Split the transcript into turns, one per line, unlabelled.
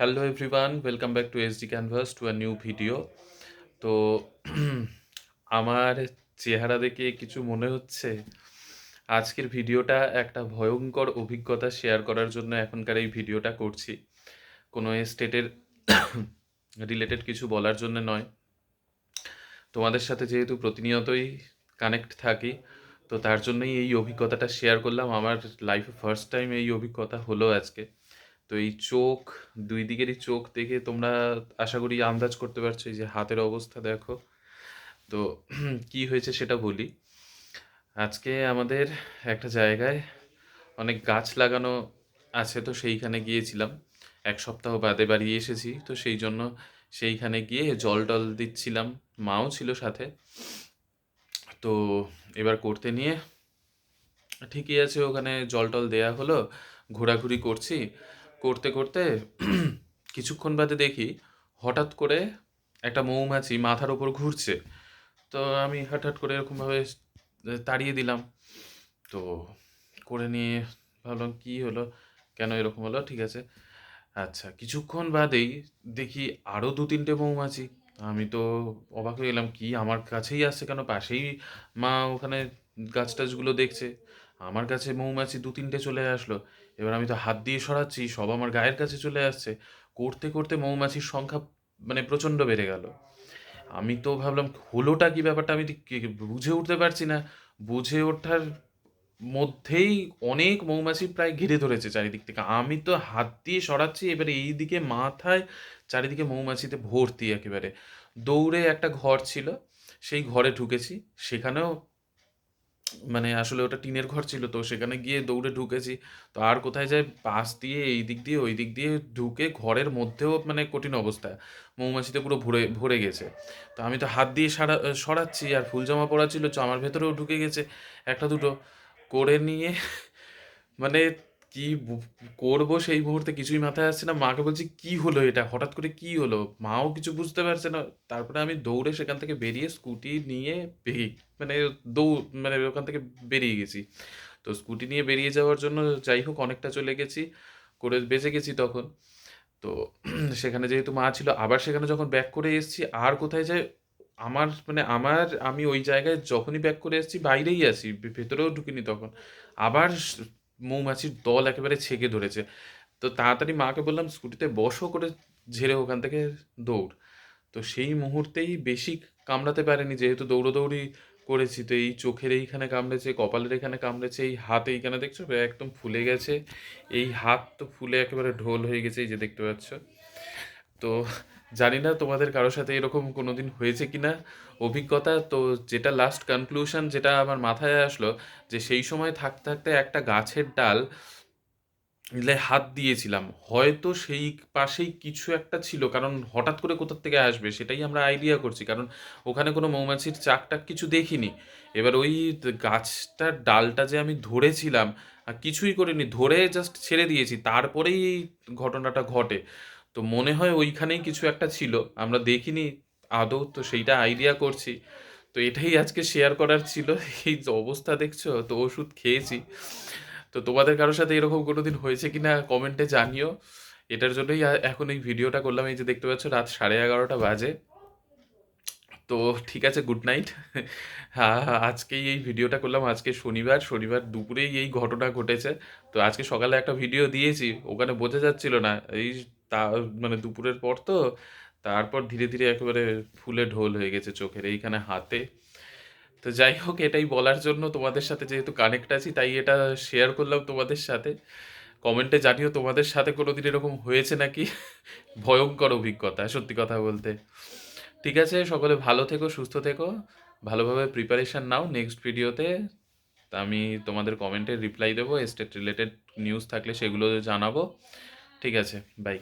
Hello everyone welcome back to SD canvas to a new video তো আমার চেহারা দেখে কিছু মনে হচ্ছে? আজকের ভিডিওটা একটা ভয়ঙ্কর অভিজ্ঞতা শেয়ার করার জন্য এখনকার এই ভিডিওটা করছি। কোনো স্টেটের রিলেটেড কিছু বলার জন্য নয়। তোমাদের সাথে যেহেতু প্রতিনিয়তই কানেক্ট থাকি, তো তার জন্যই এই অভিজ্ঞতাটা শেয়ার করলাম। আমার লাইফে ফার্স্ট টাইম এই অভিজ্ঞতা হলো আজকে। তো এই চোখ, দুই দিকেরই চোখ দেখে তোমরা আশা করি আন্দাজ করতে পারছ যে হাতের অবস্থা দেখো। তো কি হয়েছে সেটা বলি। আজকে আমাদের একটা জায়গায় অনেক গাছ লাগানো আছে তো সেইখানে গিয়েছিলাম। এক সপ্তাহ বাদে বাড়ি এসেছি তো সেই জন্য সেইখানে গিয়ে জল টল দিচ্ছিলাম, মাও ছিল সাথে। তো এবার করতে নিয়ে ঠিকই আছে ওখানে জল টল দেয়া হলো, ঘোরাঘুরি করছি। করতে করতে কিছুক্ষণ বাদে দেখি হঠাৎ করে একটা মৌমাছি মাথার ওপর ঘুরছে। তো আমি হঠাৎ করে এরকমভাবে তাড়িয়ে দিলাম। তো করে নিয়ে ভাবলাম, কি হলো? কেন এরকম হলো? ঠিক আছে। আচ্ছা কিছুক্ষণ বাদেই দেখি আরও দু তিনটে মৌমাছি। আমি তো অবাক হয়ে গেলাম, কি আমার কাছেই আসছে কেন? পাশেই মা ওখানে গাছ টাছগুলো দেখছে। আমার কাছে মৌমাছি দু তিনটে চলে আসলো। এবার আমি তো হাত দিয়ে সরাচ্ছি, সব আমার গায়ের কাছে চলে আসছে। করতে করতে মৌমাছির সংখ্যা মানে প্রচণ্ড বেড়ে গেল। আমি তো ভাবলাম, হলোটা কি ব্যাপারটা? আমি বুঝে উঠতে পারছি না। বুঝে ওঠার মধ্যেই অনেক মৌমাছি প্রায় ঘিরে ধরেছে চারিদিক থেকে। আমি তো হাত দিয়ে সরাচ্ছি, এবারে এই দিকে মাথায় চারিদিকে মৌমাছিতে ভর্তি একেবারে। দৌড়ে একটা ঘর ছিল, সেই ঘরে ঢুকেছি। সেখানেও মানে আসলে ওটা টিনের ঘর ছিল, তো সেখানে গিয়ে দৌড়ে ঢুকেছি। তো আর কোথায় যায়? পাশ দিয়ে, এই দিক দিয়ে, ওই দিক দিয়ে ঢুকে ঘরের মধ্যেও মানে কঠিন অবস্থা। মৌমাছিতে পুরো ভরে ভরে গেছে। তো আমি তো হাত দিয়ে সারা, সরাচ্ছি, আর ফুল জামা পরা ছিল, তো আমার ভেতরেও ঢুকে গেছে একটা দুটো। করে নিয়ে মানে কি করব সেই মুহূর্তে কিছুই মাথায় আসছে না। মাকে বলছি, কি হলো এটা? হঠাৎ করে কি হলো? মাও কিছু বুঝতে পারছে না। তারপরে আমি দৌড়ে সেখান থেকে বেরিয়ে স্কুটি নিয়ে মানে দৌড় মানে ওখান থেকে বেরিয়ে গেছি। তো স্কুটি নিয়ে বেরিয়ে যাওয়ার জন্য যাই হোক, অনেকটা চলে গেছি, করে বেঁচে গেছি তখন। তো সেখানে যেহেতু মা ছিল, আবার সেখানে যখন ব্যাক করে এসেছি, আর কোথায় যায়? আমার মানে আমার, আমি ওই জায়গায় যখনই ব্যাক করে এসেছি, বাইরেই আছি, ভেতরেও ঢুকিনি তখন। আবার মৌমাছির দল একেবারে ছেঁকে ধরেছে। তো তাড়াতাড়ি মাকে বললাম, স্কুটিতে বসো করে ঝেড়ে ওখান থেকে দৌড়। তো সেই মুহূর্তেই বেশি কামড়াতে পারেনি, যেহেতু দৌড়োদৌড়ি করেছি। তো এই চোখের এইখানে কামড়েছে, কপালের এখানে কামড়েছে, এই হাত এইখানে দেখছ? একদম ফুলে গেছে। এই হাত তো ফুলে একেবারে ঢোল হয়ে গেছে, এই যে দেখতে পাচ্ছ। তো জানি না তোমাদের কারোর সাথে এরকম কোনোদিন হয়েছে কি না অভিজ্ঞতা, তো যেটা লাস্ট কনক্লুশন যেটা আমার মাথায় আসলো যে সেই সময় থাকতে থাকতে একটা গাছের ডাল হাত দিয়েছিলাম। হয়তো সেই পাশেই কিছু একটা ছিল, কারণ হঠাৎ করে কোথার থেকে আসবে সেটাই আমরা আইডিয়া করছি, কারণ ওখানে কোনো মৌমাছির চাক টাক কিছু দেখিনি। এবার ওই গাছটার ডালটা যে আমি ধরেছিলাম কিছুই করিনি, ধরে জাস্ট ছেড়ে দিয়েছি, তারপরেই ঘটনাটা ঘটে। তো মনে হয় ওইখানেই কিছু একটা ছিল। আমরা দেখিনি আদৌ তো সেইটা আইডিয়া করছি। তো এটাই আজকে শেয়ার করার ছিল। এই অবস্থা দেখছ তো ওষুধ খেয়েছি। তো তোমাদের কারোর সাথে এরকম কোনো দিন হয়েছে কি না কমেন্টে জানিও। এটার জন্যই এখন এই ভিডিওটা করলাম। এই যে দেখতে পাচ্ছ রাত সাড়ে এগারোটা বাজে। তো ঠিক আছে গুড নাইট হ্যাঁ, আজকেই এই ভিডিওটা করলাম। আজকে শনিবার। শনিবার দুপুরেই এই ঘটনা ঘটেছে। তো আজকে সকালে একটা ভিডিও দিয়েছি। ওখানে বোঝা যাচ্ছিল না। এই তা মানে দুপুরের পর তো, তারপর ধীরে ধীরে একেবারে ফুলে ঢোল হয়ে গেছে চোখের এইখানে হাতে। তো যাই হোক, এটাই বলার জন্য তোমাদের সাথে যেহেতু কানেক্ট আছি, তাই এটা শেয়ার করলাম তোমাদের সাথে। কমেন্টে জানিও তোমাদের সাথে কোনো দিন এরকম হয়েছে নাকি? ভয়ঙ্কর অভিজ্ঞতা, সত্যি কথা বলতে। ঠিক আছে, সকলে ভালো থেকো, সুস্থ থেকো। ভালোভাবে প্রিপারেশান নাও নেক্সট ভিডিওতে আমি তোমাদের কমেন্টে রিপ্লাই দেবো স্টেট রিলেটেড নিউজ থাকলে সেগুলো জানাব। ঠিক আছে বাই